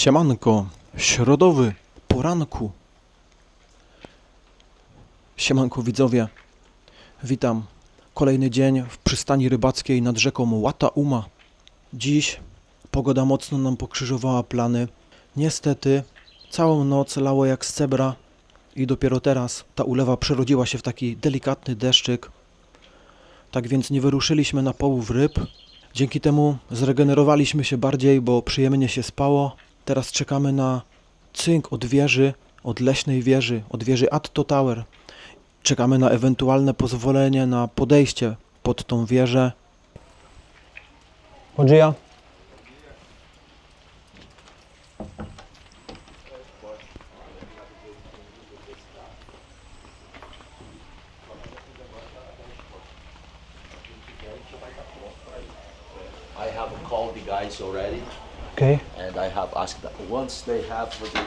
Siemanko, środowy, poranku. Siemanko widzowie, witam. Kolejny dzień w przystani rybackiej nad rzeką Łata Uma. Dziś pogoda mocno nam pokrzyżowała plany. Niestety całą noc lało jak z cebra i dopiero teraz ta ulewa przerodziła się w taki delikatny deszczyk. Tak więc nie wyruszyliśmy na połów ryb. Dzięki temu zregenerowaliśmy się bardziej, bo przyjemnie się spało. Teraz czekamy na cynk od wieży, od leśnej wieży, od wieży Atto Tower. Czekamy na ewentualne pozwolenie na podejście pod tą wieżę. Dia. I have called the guys already, Ok. and I have asked that once they have the,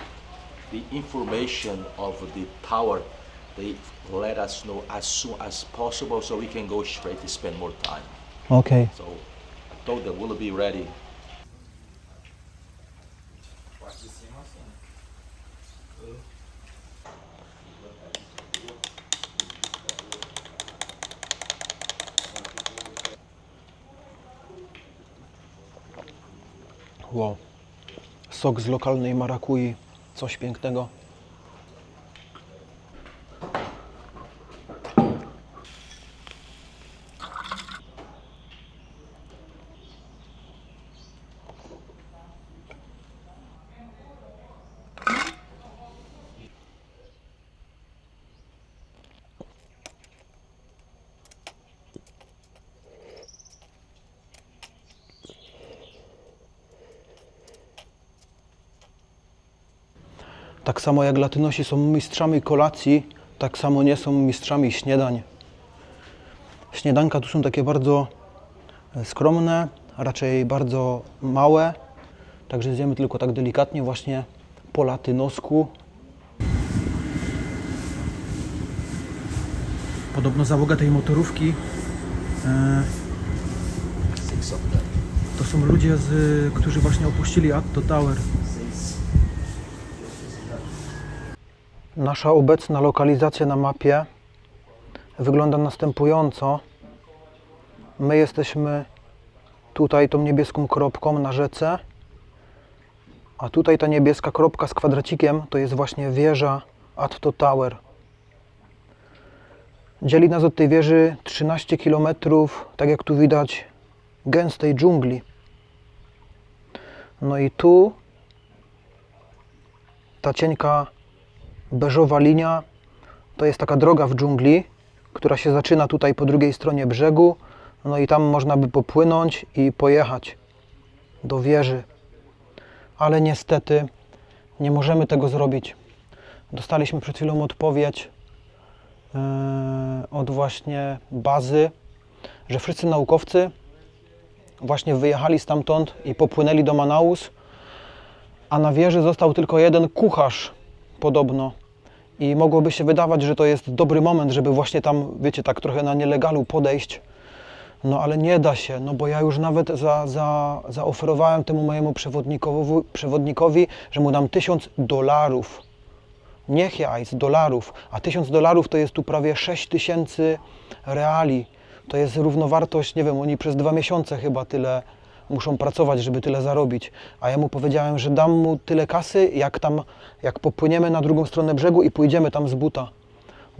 the information of the tower, they let us know as soon as possible so we can go straight to spend more time. Ok. So I told them we'll be ready. Sok z lokalnej marakui. Coś pięknego. Tak samo jak Latynosi są mistrzami kolacji, tak samo nie są mistrzami śniadań. Śniadanka tu są takie bardzo e, skromne, raczej bardzo małe, także zjemy tylko tak delikatnie właśnie po latynosku. Podobno załoga tej motorówki e, to są ludzie, z, którzy właśnie opuścili Atto Tower. Nasza obecna lokalizacja na mapie wygląda następująco. My jesteśmy tutaj tą niebieską kropką na rzece, a tutaj ta niebieska kropka z kwadracikiem to jest właśnie wieża Atto Tower. Dzieli nas od tej wieży 13 km, tak jak tu widać, gęstej dżungli. No i tu ta cienka beżowa linia to jest taka droga w dżungli, która się zaczyna tutaj po drugiej stronie brzegu. No i tam można by popłynąć i pojechać do wieży. Ale niestety nie możemy tego zrobić. Dostaliśmy przed chwilą odpowiedź yy, od właśnie bazy, że wszyscy naukowcy właśnie wyjechali stamtąd i popłynęli do Manaus, a na wieży został tylko jeden kucharz podobno. I mogłoby się wydawać, że to jest dobry moment, żeby właśnie tam, wiecie, tak trochę na nielegalu podejść. No ale nie da się, no bo ja już nawet za, za, zaoferowałem temu mojemu przewodnikowi, przewodnikowi, że mu dam tysiąc dolarów. Niech jajc, dolarów. A tysiąc dolarów to jest tu prawie 6 tysięcy reali. To jest równowartość, nie wiem, oni przez dwa miesiące chyba tyle muszą pracować, żeby tyle zarobić. A ja mu powiedziałem, że dam mu tyle kasy, jak tam, jak popłyniemy na drugą stronę brzegu i pójdziemy tam z buta.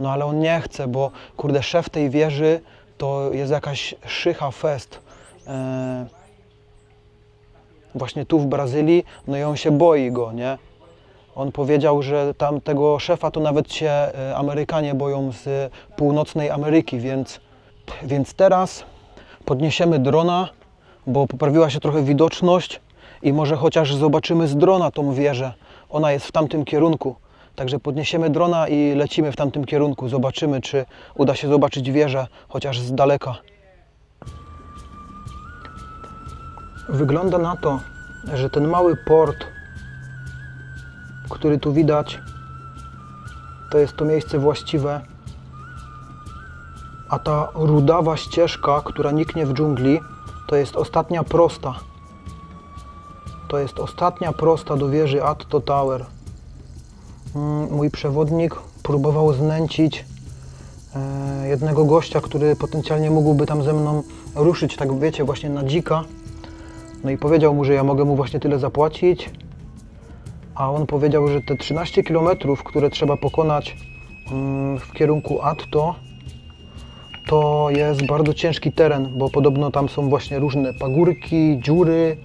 No ale on nie chce, bo kurde, szef tej wieży to jest jakaś szycha fest. Eee, właśnie tu w Brazylii, no i on się boi go, nie? On powiedział, że tam tego szefa to nawet się e, Amerykanie boją z północnej Ameryki, więc, więc teraz podniesiemy drona, bo poprawiła się trochę widoczność i może chociaż zobaczymy z drona tą wieżę. Ona jest w tamtym kierunku. Także podniesiemy drona i lecimy w tamtym kierunku. Zobaczymy, czy uda się zobaczyć wieżę, chociaż z daleka. Wygląda na to, że ten mały port, który tu widać, to jest to miejsce właściwe. A ta rudawa ścieżka, która niknie w dżungli, to jest ostatnia prosta. To jest ostatnia prosta do wieży Atto Tower. Mm, Mój przewodnik próbował znęcić e, jednego gościa, który potencjalnie mógłby tam ze mną ruszyć, tak wiecie, właśnie na dzika. No i powiedział mu, że ja mogę mu właśnie tyle zapłacić. A on powiedział, że te 13 km, które trzeba pokonać mm, w kierunku Atto, to jest bardzo ciężki teren, bo podobno tam są właśnie różne pagórki, dziury,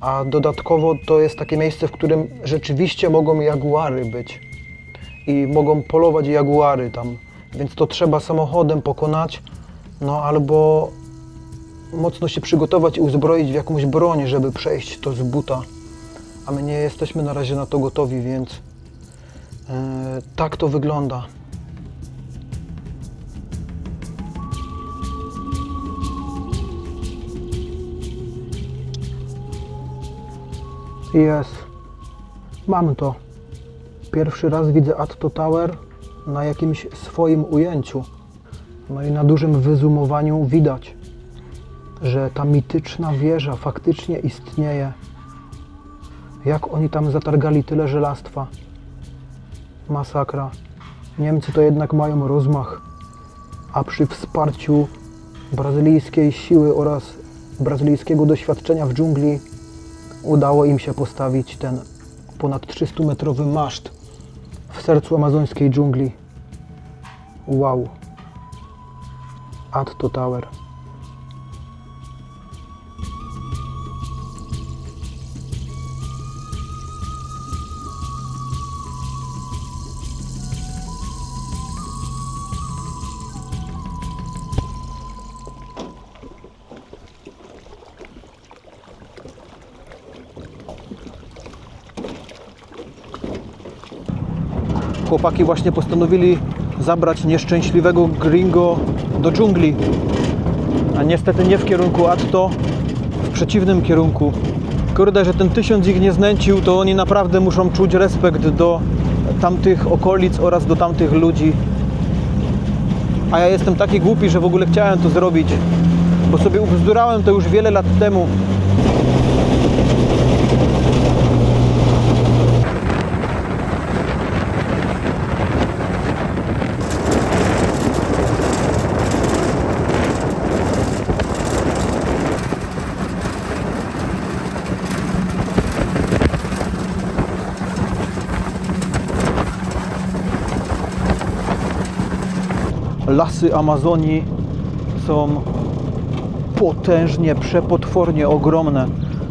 a dodatkowo to jest takie miejsce, w którym rzeczywiście mogą jaguary być i mogą polować jaguary tam, więc to trzeba samochodem pokonać, no albo mocno się przygotować i uzbroić w jakąś broń, żeby przejść to z buta, a my nie jesteśmy na razie na to gotowi, więc e, tak to wygląda. Jest. Mam to. Pierwszy raz widzę Atto Tower na jakimś swoim ujęciu. No i na dużym wyzoomowaniu widać, że ta mityczna wieża faktycznie istnieje. Jak oni tam zatargali tyle żelastwa. Masakra. Niemcy to jednak mają rozmach. A przy wsparciu brazylijskiej siły oraz brazylijskiego doświadczenia w dżungli udało im się postawić ten ponad 300-metrowy maszt w sercu amazońskiej dżungli. Wow. Atto Tower. Chłopaki właśnie postanowili zabrać nieszczęśliwego gringo do dżungli. A niestety nie w kierunku Atto, w przeciwnym kierunku. Kurde, że ten tysiąc ich nie znęcił, to oni naprawdę muszą czuć respekt do tamtych okolic oraz do tamtych ludzi. A ja jestem taki głupi, że w ogóle chciałem to zrobić, bo sobie ubzdurałem to już wiele lat temu. Lasy Amazonii są potężnie, przepotwornie ogromne.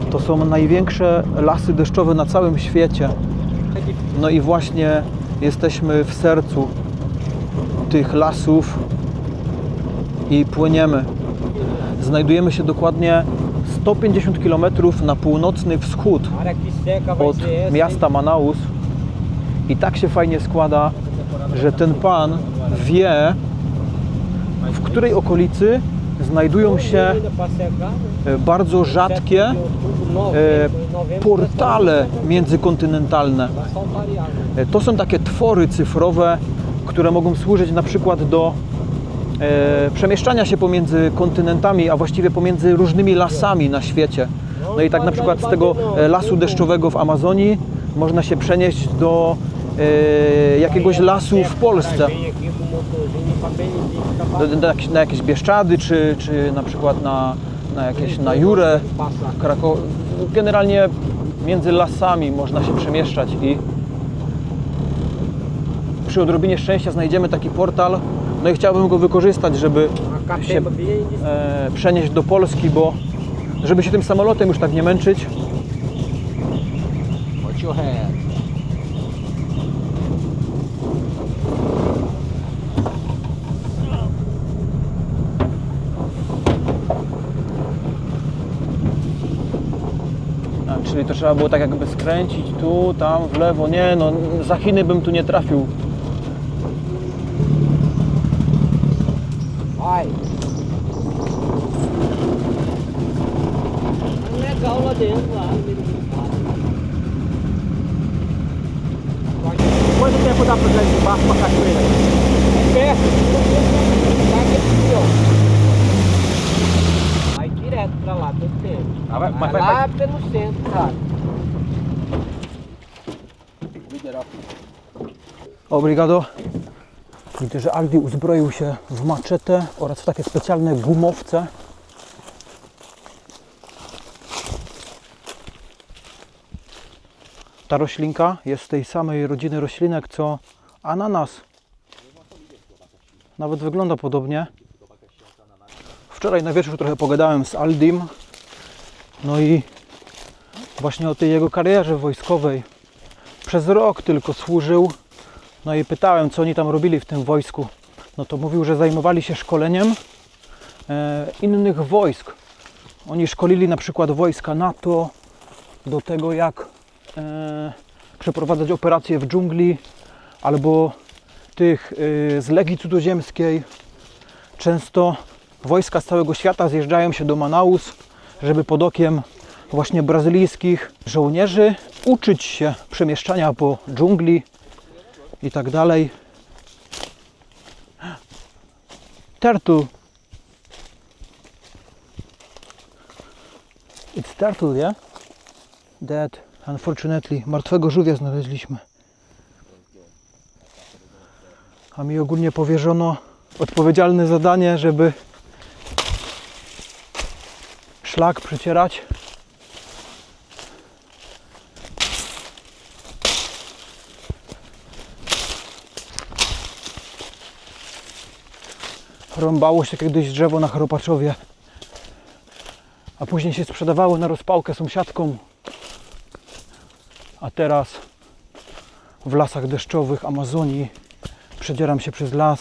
To są największe lasy deszczowe na całym świecie. No i właśnie jesteśmy w sercu tych lasów i płyniemy. Znajdujemy się dokładnie 150 km na północny wschód od miasta Manaus. I tak się fajnie składa, że ten pan wie, w której okolicy znajdują się e, bardzo rzadkie e, portale międzykontynentalne. E, To są takie twory cyfrowe, które mogą służyć na przykład do przemieszczania się pomiędzy kontynentami, a właściwie pomiędzy różnymi lasami na świecie. No i tak na przykład z tego lasu deszczowego w Amazonii można się przenieść do jakiegoś lasu w Polsce. Na, jakieś- Bieszczady, czy, czy na przykład na, na jakieś na Jurę. Krakow... Generalnie między lasami można się przemieszczać i przy odrobinie szczęścia znajdziemy taki portal. No i chciałbym go wykorzystać, żeby się e, przenieść do Polski, bo żeby się tym samolotem już tak nie męczyć. Trzeba było tak jakby skręcić tu, tam, w lewo. Nie, no za Chiny bym tu nie trafił. Vai. Legal lá dentro, lá no meio do mato. Quanto tempo dá para de barco para cachoeira? É perto. Aqui, ó. Vai direto pra lá, todo tempo. Ah, vai- mas vai- lá pelo centro, cara. Obrigado. Widzę, że Aldi uzbroił się w maczetę oraz w takie specjalne gumowce. Ta roślinka jest z tej samej rodziny roślinek co ananas. Nawet wygląda podobnie. Wczoraj na wieczór trochę pogadałem z Aldim. No i właśnie o tej jego karierze wojskowej. Przez rok tylko służył. No i pytałem, co oni tam robili w tym wojsku. No to mówił, że zajmowali się szkoleniem e, innych wojsk. Oni szkolili na przykład wojska NATO do tego, jak e, przeprowadzać operacje w dżungli, albo tych e, z Legii Cudzoziemskiej. Często wojska z całego świata zjeżdżają się do Manaus, żeby pod okiem właśnie brazylijskich żołnierzy uczyć się przemieszczania po dżungli i tak dalej. Turtle. It's turtle, yeah? Dead. Unfortunately. Martwego żółwia znaleźliśmy. A mi ogólnie powierzono odpowiedzialne zadanie, żeby szlak przecierać. Rąbało się kiedyś drzewo na Chropaczowie, a później się sprzedawało na rozpałkę sąsiadkom. A teraz w lasach deszczowych Amazonii przedzieram się przez las.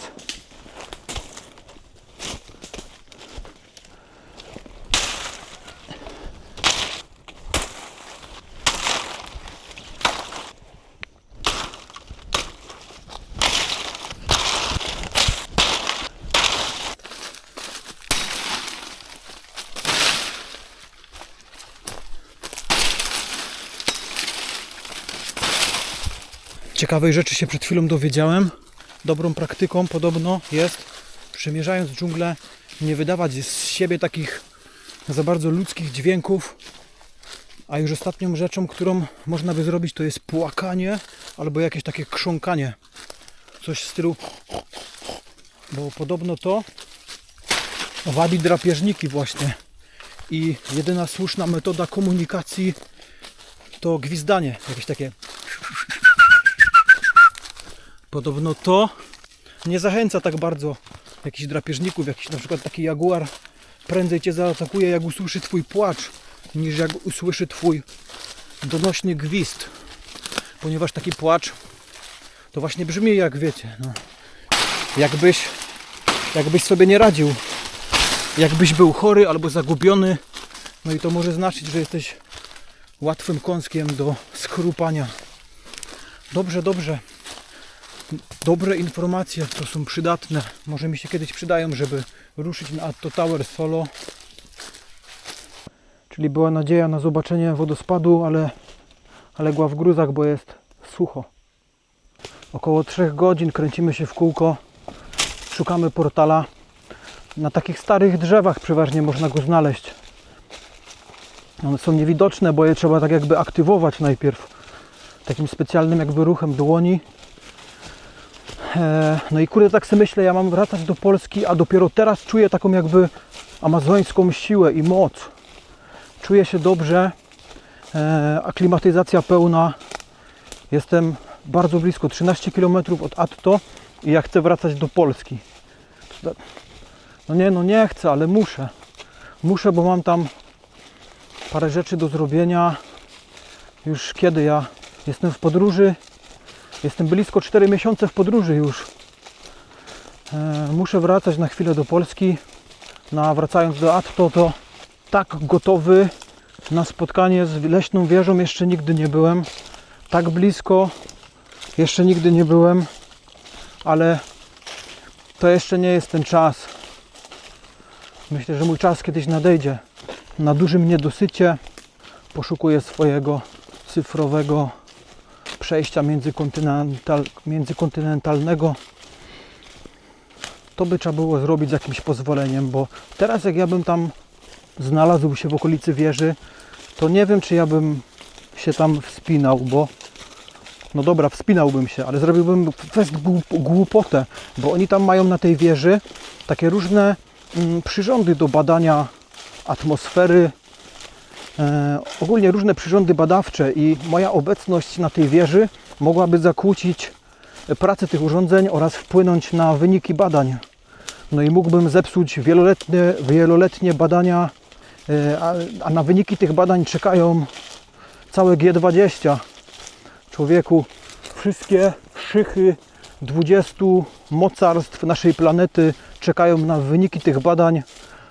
Ciekawej rzeczy się przed chwilą dowiedziałem. Dobrą praktyką podobno jest, przemierzając dżunglę, nie wydawać z siebie takich za bardzo ludzkich dźwięków. A już ostatnią rzeczą, którą można by zrobić, to jest płakanie albo jakieś takie krząkanie. Coś w stylu. Bo podobno to wabi drapieżniki właśnie. I jedyna słuszna metoda komunikacji to gwizdanie. Jakieś takie Podobno to nie zachęca tak bardzo jakichś drapieżników, jakiś na przykład taki jaguar prędzej cię zaatakuje jak usłyszy twój płacz niż jak usłyszy twój donośny gwizd. Ponieważ taki płacz to właśnie brzmi jak wiecie, no, jakbyś, jakbyś sobie nie radził, jakbyś był chory albo zagubiony, no i to może znaczyć, że jesteś łatwym kąskiem do schrupania. Dobrze, dobrze dobre informacje, to są przydatne. Może mi się kiedyś przydają, żeby ruszyć na Atto Tower solo. Czyli była nadzieja na zobaczenie wodospadu, ale, legła w gruzach, bo jest sucho. Około 3 godzin kręcimy się w kółko, szukamy portala. Na takich starych drzewach przeważnie można go znaleźć. One są niewidoczne, bo je trzeba tak jakby aktywować najpierw takim specjalnym jakby ruchem dłoni. E, No i kurde, tak sobie myślę, ja mam wracać do Polski, a dopiero teraz czuję taką jakby amazońską siłę i moc. Czuję się dobrze, e, aklimatyzacja pełna. Jestem bardzo blisko, 13 km od Atto i ja chcę wracać do Polski. No nie, no nie chcę, ale muszę. Muszę, bo mam tam parę rzeczy do zrobienia. Już kiedy ja jestem w podróży, Jestem blisko 4 miesiące w podróży już. E, muszę wracać na chwilę do Polski. No, wracając do Atto, to tak gotowy na spotkanie z leśną wieżą jeszcze nigdy nie byłem. Tak blisko jeszcze nigdy nie byłem, ale to jeszcze nie jest ten czas. Myślę, że mój czas kiedyś nadejdzie. Na dużym niedosycie poszukuję swojego cyfrowego przejścia międzykontynental, międzykontynentalnego to by trzeba było zrobić z jakimś pozwoleniem, bo teraz jak ja bym tam znalazł się w okolicy wieży, to nie wiem czy ja bym się tam wspinał, bo No dobra, wspinałbym się, ale zrobiłbym fest głup- głupotę, bo oni tam mają na tej wieży takie różne mm, przyrządy do badania atmosfery, ogólnie różne przyrządy badawcze i moja obecność na tej wieży mogłaby zakłócić pracę tych urządzeń oraz wpłynąć na wyniki badań. No i mógłbym zepsuć wieloletnie, wieloletnie badania, e, a, a na wyniki tych badań czekają całe G20. Człowieku, wszystkie szychy 20 mocarstw naszej planety czekają na wyniki tych badań,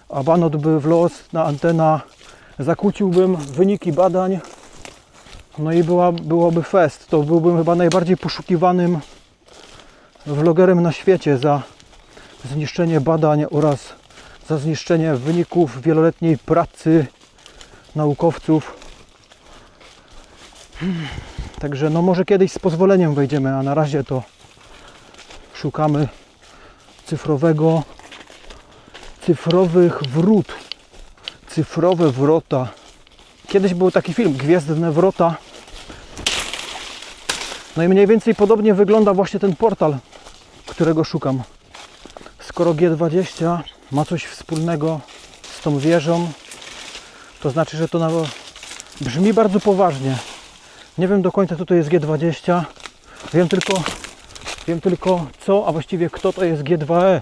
a Banot by w los na antena zakłóciłbym wyniki badań, no i była, byłoby fest. To byłbym chyba najbardziej poszukiwanym vlogerem na świecie za zniszczenie badań oraz za zniszczenie wyników wieloletniej pracy naukowców. Także no może kiedyś z pozwoleniem wejdziemy, a na razie to szukamy cyfrowego, cyfrowych wrót, cyfrowe wrota. Kiedyś był taki film Gwiezdne Wrota. No i mniej więcej podobnie wygląda właśnie ten portal, którego szukam. Skoro G20 ma coś wspólnego z tą wieżą, to znaczy, że to na... brzmi bardzo poważnie. Nie wiem do końca, co to jest G20. Wiem tylko, wiem tylko co, a właściwie kto to jest G2E.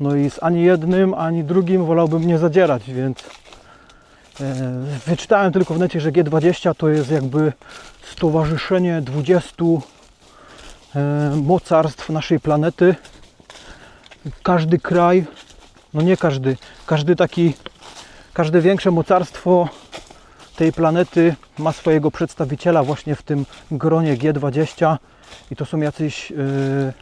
No i z ani jednym, ani drugim wolałbym nie zadzierać, więc e, wyczytałem tylko w necie, że G20 to jest jakby stowarzyszenie 20 e, mocarstw naszej planety. Każdy kraj, no nie każdy, każdy taki, każde większe mocarstwo tej planety ma swojego przedstawiciela właśnie w tym gronie G20 i to są jacyś, yy,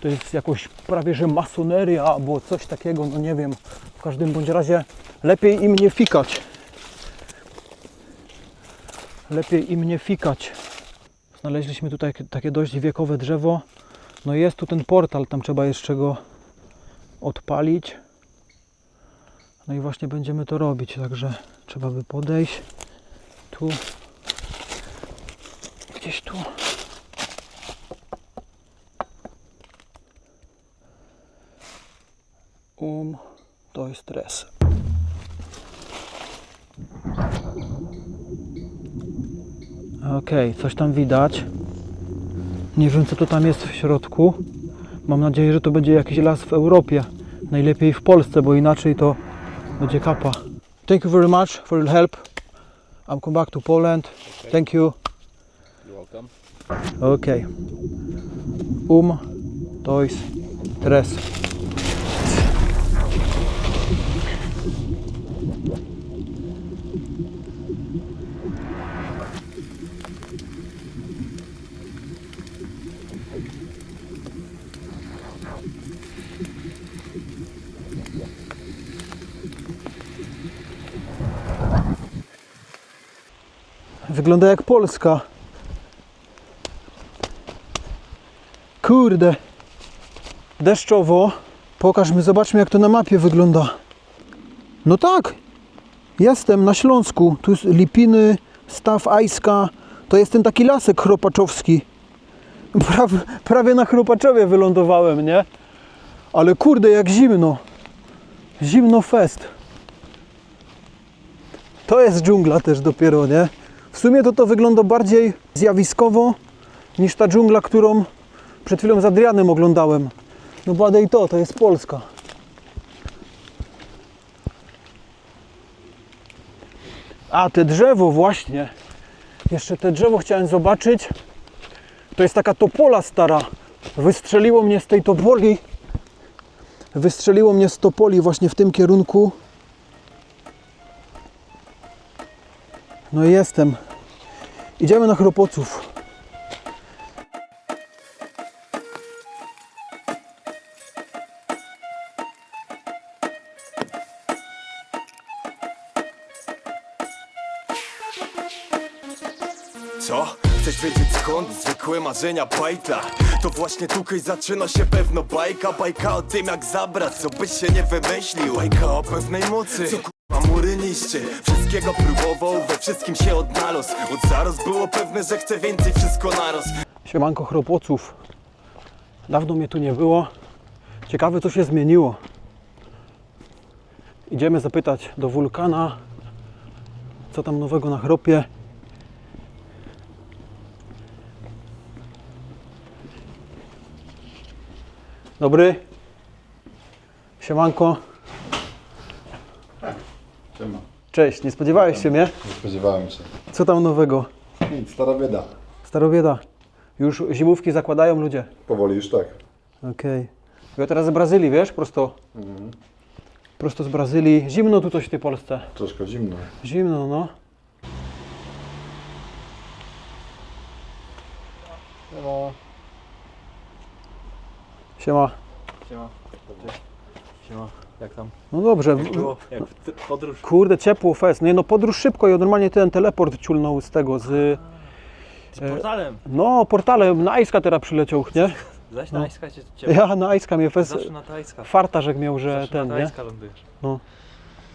to jest jakoś prawie że masoneria albo coś takiego, no nie wiem, w każdym bądź razie lepiej im nie fikać. Lepiej im nie fikać. Znaleźliśmy tutaj takie dość wiekowe drzewo. No jest tu ten portal, tam trzeba jeszcze go odpalić. No i właśnie będziemy to robić, także trzeba by podejść tu, gdzieś tu. Um, to jest res. Okej, coś tam widać. Nie wiem co to tam jest w środku. Mam nadzieję, że to będzie jakiś las w Europie. Najlepiej w Polsce, bo inaczej to będzie kapa. Thank you very much for your help. I'm come back to Poland. Thank you. You're welcome. Okay. Um, dois, tres. Wygląda jak Polska. Kurde. Deszczowo. Pokaż mi, zobaczmy jak to na mapie wygląda. No tak. Jestem na Śląsku. Tu jest Lipiny, Staw Ajska. To jest ten taki lasek chropaczowski. Prawie, na Chropaczowie wylądowałem, nie? Ale kurde, jak zimno. Zimno fest. To jest dżungla też dopiero, nie? Sumie to to wygląda bardziej zjawiskowo niż ta dżungla, którą przed chwilą z Adrianem oglądałem. No badaj to, to jest Polska. A, te drzewo właśnie. Jeszcze te drzewo chciałem zobaczyć. To jest taka topola stara. Wystrzeliło mnie z tej topoli. Wystrzeliło mnie z topoli właśnie w tym kierunku. No i jestem. Idziemy na Chropoców. Co? Chcesz wiedzieć skąd zwykłe marzenia bajta? To właśnie tutaj zaczyna się pewno bajka Bajka o tym jak zabrać, co byś się nie wymyślił Bajka o pewnej mocy, co k***a mury niszczy Wszystkiego próbował, we wszystkim się odnalazł Od zaraz było pewne, że chce więcej, wszystko naraz Siemanko chropoców. Dawno mnie tu nie było. Ciekawe co się zmieniło. Idziemy zapytać do wulkana, co tam nowego na chropie. Dobry. Siemanko. Siema. Cześć, nie spodziewałeś się mnie? Nie spodziewałem się. Co tam nowego? Nic, stara bieda. Starobieda. Już zimówki zakładają ludzie. Powoli już tak. Okej. Ja teraz z Brazylii, wiesz, prosto. Prosto z Brazylii. Zimno tu coś w tej Polsce. Troszkę zimno. Zimno, no. Siema. Siema. Siema. Jak tam? No dobrze. Było? Jak podróż? Kurde, ciepło, fest. Nie no, podróż szybko i normalnie ten teleport ciulnął z tego, z... Z portalem. No, portalem na Ajska teraz przyleciał, nie? Zaś No. na Ajska cię cię. Ja na Ajska mnie fest... Zawsze na Tajska. Miał, że Zawsze ten, na nie? Tajska lądujesz.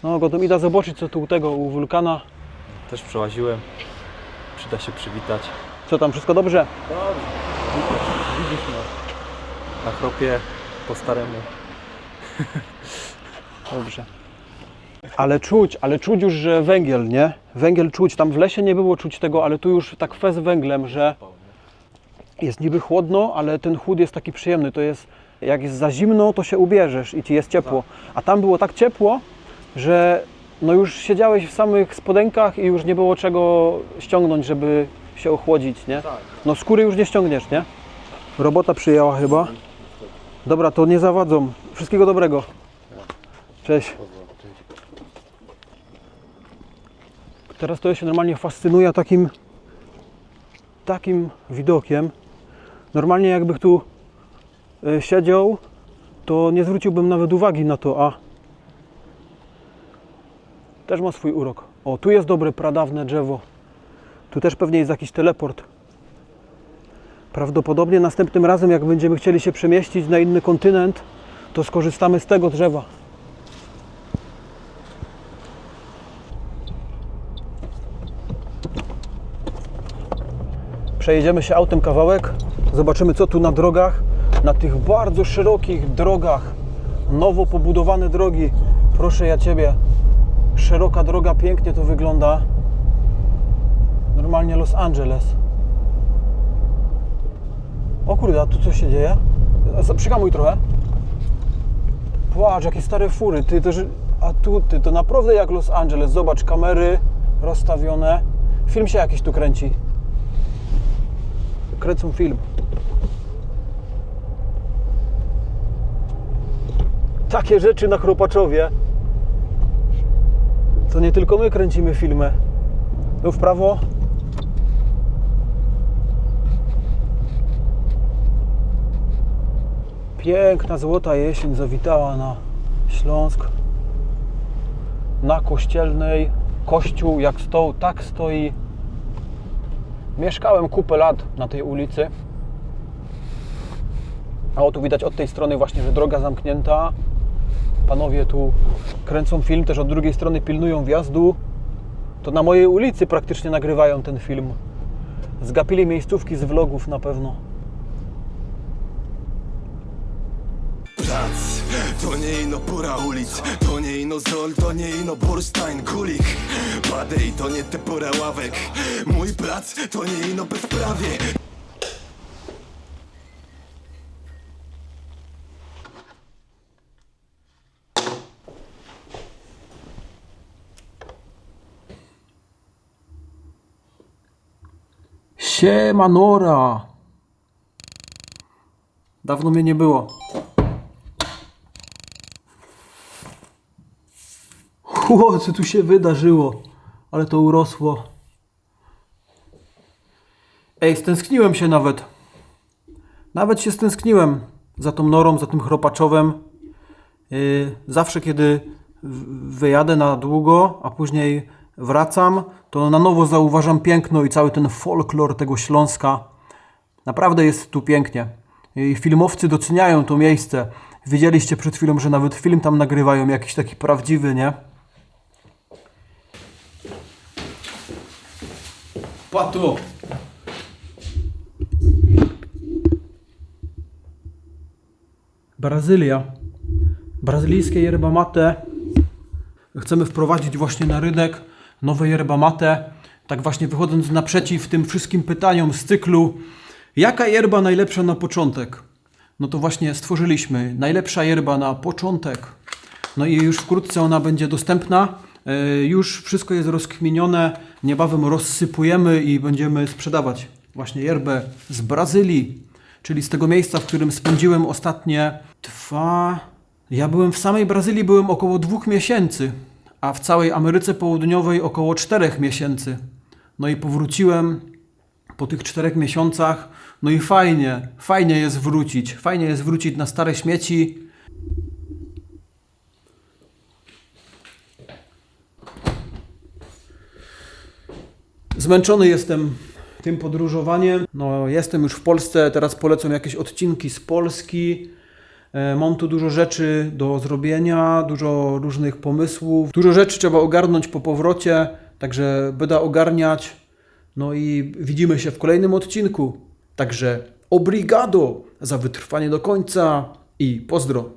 No, gotem idę zobaczyć, co tu u tego, u wulkana. Też przełaziłem. Przyda się przywitać. Co tam, wszystko dobrze? Widzisz no. Na chropie po staremu. Dobrze. Ale czuć, ale czuć już, że węgiel, nie? Węgiel czuć. Tam w lesie nie było czuć tego, ale tu już tak fez węglem, że jest niby chłodno, ale ten chłód jest taki przyjemny. To jest, jak jest za zimno, to się ubierzesz i ci jest ciepło. A tam było tak ciepło, że no już siedziałeś w samych spodenkach i już nie było czego ściągnąć, żeby się ochłodzić, nie? No skóry już nie ściągniesz, nie? Robota przyjęła chyba. Dobra, to nie zawadzą. Wszystkiego dobrego. Cześć. Teraz to ja się normalnie fascynuję takim takim widokiem. Normalnie jakby tu e, siedział, to nie zwróciłbym nawet uwagi na to, a też ma swój urok. O, tu jest dobre pradawne drzewo. Tu też pewnie jest jakiś teleport. Prawdopodobnie następnym razem, jak będziemy chcieli się przemieścić na inny kontynent, to skorzystamy z tego drzewa. Przejedziemy się autem kawałek, zobaczymy co tu na drogach, na tych bardzo szerokich drogach, nowo pobudowane drogi. Proszę ja Ciebie, szeroka droga, pięknie to wygląda. Normalnie Los Angeles. O kurde, a tu co się dzieje? Przyhamuj trochę. Płacz, jakie stare fury. Ty, to, że- a tu, ty, to naprawdę jak Los Angeles. Zobacz, kamery rozstawione. Film się jakiś tu kręci. Kręcą film. Takie rzeczy na Chropaczowie. To nie tylko my kręcimy filmy. Tu w prawo. Piękna złota jesień zawitała na Śląsk. Na kościelnej kościół jak stoł, tak stoi. Mieszkałem kupę lat na tej ulicy. A o tu widać od tej strony właśnie, że droga zamknięta. Panowie tu kręcą film, też od drugiej strony pilnują wjazdu. To na mojej ulicy praktycznie nagrywają ten film. Zgapili miejscówki z vlogów na pewno. Plac, to nie ino pora ulic To nie ino zol, to nie ino bursztajn, kulik Padej, to nie te pora ławek Plac, to nie ino bezprawie Siema Nora! Dawno mnie nie było. Ło, co tu się wydarzyło? Ale to urosło. Ej, stęskniłem się nawet. Nawet się stęskniłem za tą norą, za tym chropaczowem. Yy, zawsze, kiedy wyjadę na długo, a później wracam, to na nowo zauważam piękno i cały ten folklor tego Śląska. Naprawdę jest tu pięknie. I filmowcy doceniają to miejsce. Widzieliście przed chwilą, że nawet film tam nagrywają, jakiś taki prawdziwy, nie? Pato! Brazylia. Brazylijskie yerba mate. Chcemy wprowadzić właśnie na rynek nowe yerba mate. Tak właśnie wychodząc naprzeciw tym wszystkim pytaniom z cyklu jaka yerba najlepsza na początek? No to właśnie stworzyliśmy najlepsza yerba na początek. No i już wkrótce ona będzie dostępna. E, Już wszystko jest rozkminione. Niebawem rozsypujemy i będziemy sprzedawać właśnie yerbę z Brazylii, czyli z tego miejsca, w którym spędziłem ostatnie dwa. Ja byłem w samej Brazylii byłem około dwóch miesięcy, a w całej Ameryce Południowej około czterech miesięcy. No i powróciłem po tych czterech miesiącach. No i fajnie, fajnie jest wrócić. Fajnie jest wrócić na stare śmieci, Zmęczony jestem tym podróżowaniem. No, jestem już w Polsce, teraz polecam jakieś odcinki z Polski. E, Mam tu dużo rzeczy do zrobienia, dużo różnych pomysłów. Dużo rzeczy trzeba ogarnąć po powrocie, także będę ogarniać. No i widzimy się w kolejnym odcinku. Także obrigado za wytrwanie do końca i pozdro.